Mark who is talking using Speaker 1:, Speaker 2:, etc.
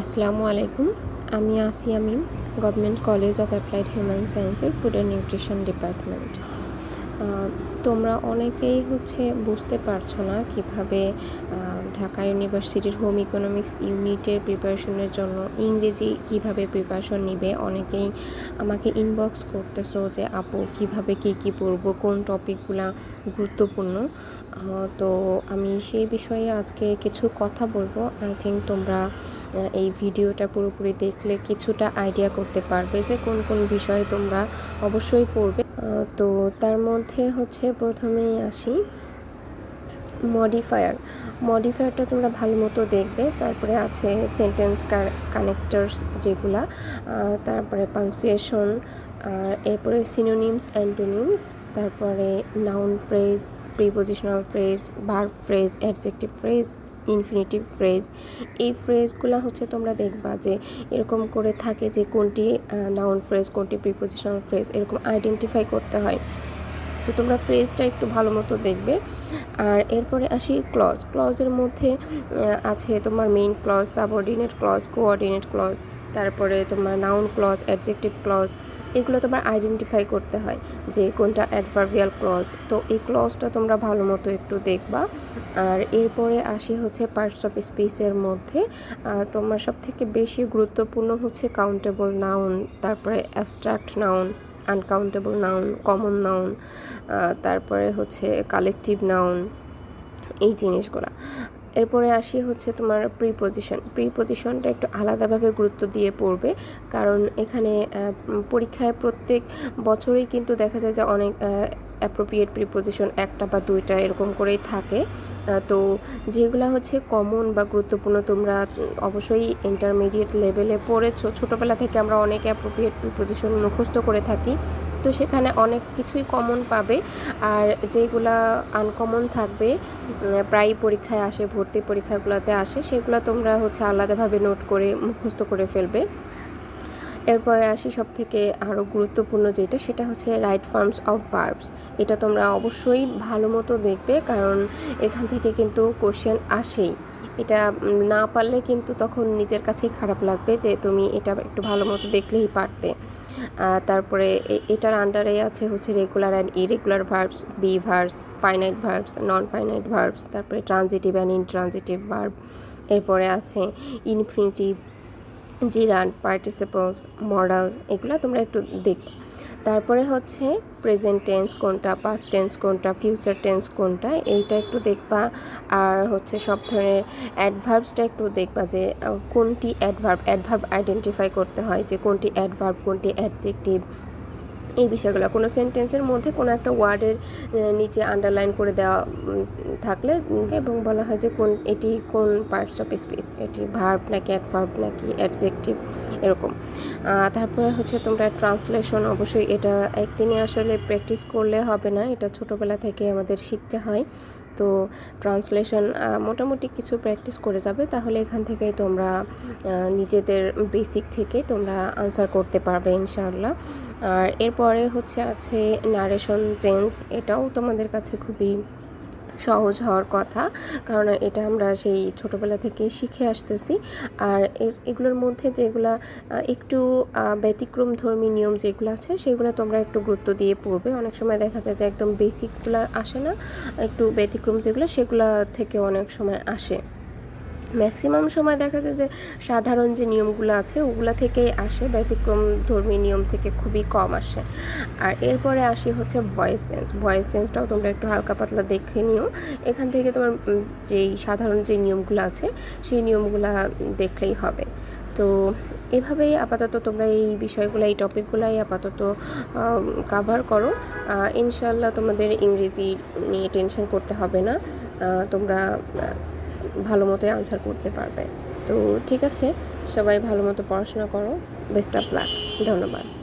Speaker 1: আসসালামু আলাইকুম। আমি Asiya Mim government college of applied human সায়েন্সের ফুড অ্যান্ড নিউট্রিশন ডিপার্টমেন্ট তোমরা অনেকেই হচ্ছে বুঝতে পারছ না কীভাবে ঢাকা ইউনিভার্সিটির হোম ইকোনমিক্স ইউনিটের প্রিপারেশনের জন্য ইংরেজি কীভাবে প্রিপারেশন নিবে? অনেকেই আমাকে ইনবক্স করতেছো যে, আপু, কীভাবে কী কী পড়ব? কোন টপিকগুলো গুরুত্বপূর্ণ? তো আমি সেই বিষয়ে আজকে কিছু কথা বলব। আই থিঙ্ক তোমরা এই ভিডিওটা পুরোপুরি দেখলে কিছুটা আইডিয়া করতে পারবে যে, কোন কোন বিষয়ে তোমরা অবশ্যই পড়বে। তো তার মধ্যে হচ্ছে প্রথমেই আসি। মডিফায়ার। মডিফায়ারটা তোমরা ভালো মতো দেখবে। তারপরে আছে সেন্টেন্স কানেক্টার্স যেগুলা তারপরে পাংচুয়েশন আর এরপরে সিনোনিমস অ্যান্টোনিমস তারপরে noun phrase prepositional phrase verb phrase adjective phrase infinitive phrase এই ফ্রেজগুলো হচ্ছে তোমরা দেখবা যে এরকম করে থাকে যে কোনটি নাউন ফ্রেজ কোনটি প্রিপোজিশনাল ফ্রেজ এরকম আইডেন্টিফাই করতে হয়। তো তোমরা ফ্রেজটা একটু ভালো মতো দেখবে। আর এরপরে আসি ক্লজ। ক্লজের মধ্যে আছে তোমার main clause subordinate clause coordinate clause, তারপরে তোমার নাউন ক্লজ অ্যাডজেক্টিভ ক্লজ, এগুলো তোমার আইডেন্টিফাই করতে হয় যে কোনটা অ্যাডভার্বিয়াল ক্লজ। তো এই ক্লজটা তোমরা ভালো মতো একটু দেখবা। আর এরপরে আসি হচ্ছে পার্টস অফ স্পিচের মধ্যে। তোমার সব থেকে বেশি গুরুত্বপূর্ণ হচ্ছে কাউন্টেবল নাউন তারপরে abstract noun uncountable noun common noun তারপরে হচ্ছে কালেকটিভ নাউন এই জিনিসগুলো। এরপরে আসি হচ্ছে তোমার প্রিপোজিশন প্রিপোজিশনটা একটু আলাদাভাবে গুরুত্ব দিয়ে পড়বে, কারণ এখানে পরীক্ষায় প্রত্যেক বছরই কিন্তু দেখা যায় যে অনেক অ্যাপ্রোপ্রিয়েট প্রিপোজিশন একটা বা দুইটা এরকম করেই থাকে। তো যেগুলো হচ্ছে কমন বা গুরুত্বপূর্ণ তোমরা অবশ্যই ইন্টারমিডিয়েট লেভেলে পড়েছো। ছোটোবেলা থেকে আমরা অনেক অ্যাপ্রোপ্রিয়েট প্রিপোজিশন মুখস্থ করে থাকি, তো সেখানে অনেক কিছুই কমন পাবে। আর যেগুলা আনকমন থাকবে প্রায় পরীক্ষায় আসে, ভর্তি পরীক্ষাগুলোতে আসে, সেগুলো তোমরা হচ্ছে আলাদাভাবে নোট করে মুখস্থ করে ফেলবে। এরপরে আসি সব থেকে আরও গুরুত্বপূর্ণ যেটা, সেটা হচ্ছে রাইট ফর্মস অফ ভার্বস এটা তোমরা অবশ্যই ভালো মতো দেখবে, কারণ এখান থেকে কিন্তু কোশ্চেন আসেই। এটা না পারলে কিন্তু তখন নিজের কাছেই খারাপ লাগবে যে তুমি এটা একটু ভালো মতো দেখলেই পারতে। তারপরে এটার আন্ডারে আছে হচ্ছে regular and irregular verbs be verbs finite verbs non finite verbs তারপরে ট্রানজিটিভ অ্যান্ড ইনট্রানজিটিভ ভার্ব এরপরে আছে ইনফিনিটিভ জিরান্ট পার্টিসিপলস মডেলস এগুলো তোমরা একটু দেখবে। তারপরে হচ্ছে প্রেজেন্ট টেন্স কোনটা পাস্ট টেন্স কোনটা ফিউচার টেন্স কোনটা, এইটা একটু দেখবা। আর হচ্ছে সব ধরনের অ্যাডভার্বসটা একটু দেখবা যে কোনটি অ্যাডভার্ব অ্যাডভার্ব আইডেন্টিফাই করতে হয় যে কোনটি অ্যাডভার্ব কোনটি অ্যাডজেক্টিভ এই বিষয়গুলো। কোনো সেন্টেন্সের মধ্যে কোনো একটা ওয়ার্ডের নিচে আন্ডারলাইন করে দেওয়া থাকলে এবং বলা হয় যে কোন, এটি কোন পার্টস অফ স্পেস এটি ভার্ব নাকি অ্যাডভার্ব নাকি অ্যাডজেক্টিভ এরকম। তারপরে হচ্ছে তোমরা ট্রান্সলেশন অবশ্যই এটা একদিনে আসলে প্র্যাকটিস করলে হবে না। এটা ছোটোবেলা থেকে আমাদের শিখতে হয়। তো ট্রান্সলেশন মোটামুটি কিছু প্র্যাকটিস করে যাবে, তাহলে এখান থেকে তোমরা নিজেদের বেসিক থেকে তোমরা আনসার করতে পারবে ইনশাআল্লাহ। আর এরপরে হচ্ছে আছে নারেশন চেঞ্জ, এটাও তোমাদের কাছে খুবই সহজ হওয়ার কথা। কারণ এটা আমরা সেই ছোটোবেলা থেকে শিখে আসতেছি। আর এগুলোর মধ্যে যেগুলা একটু ব্যতিক্রম ধর্মী নিয়ম যেগুলো আছে, সেগুলো তোমরা একটু গুরুত্ব দিয়ে পড়বে। অনেক সময় দেখা যায় যে একদম বেসিকগুলো আসে না। একটু ব্যতিক্রম যেগুলো, সেগুলো থেকে অনেক সময় আসে। ম্যাক্সিমাম সময় দেখা যায় যে সাধারণ যে নিয়মগুলো আছে, ওগুলা থেকেই আসে, ব্যতিক্রম ধর্মী নিয়ম থেকে খুবই কম আসে। আর এরপরে আসি হচ্ছে ভয়েস চেঞ্জ ভয়েস চেঞ্জটাও তোমরা একটু হালকা পাতলা দেখে নিও। এখান থেকে তোমার যেই সাধারণ যে নিয়মগুলো আছে, সেই নিয়মগুলা দেখলেই হবে। তো এভাবেই আপাতত তোমরা এই বিষয়গুলো, এই টপিকগুলাই আপাতত কাভার করো। ইনশাল্লাহ তোমাদের ইংরেজি নিয়ে টেনশন করতে হবে না। তোমরা ভালো মতো আনসার করতে পারবে। তো ঠিক আছে, সবাই ভালো মতো পড়াশোনা করো বেস্ট অফ লাক ধন্যবাদ।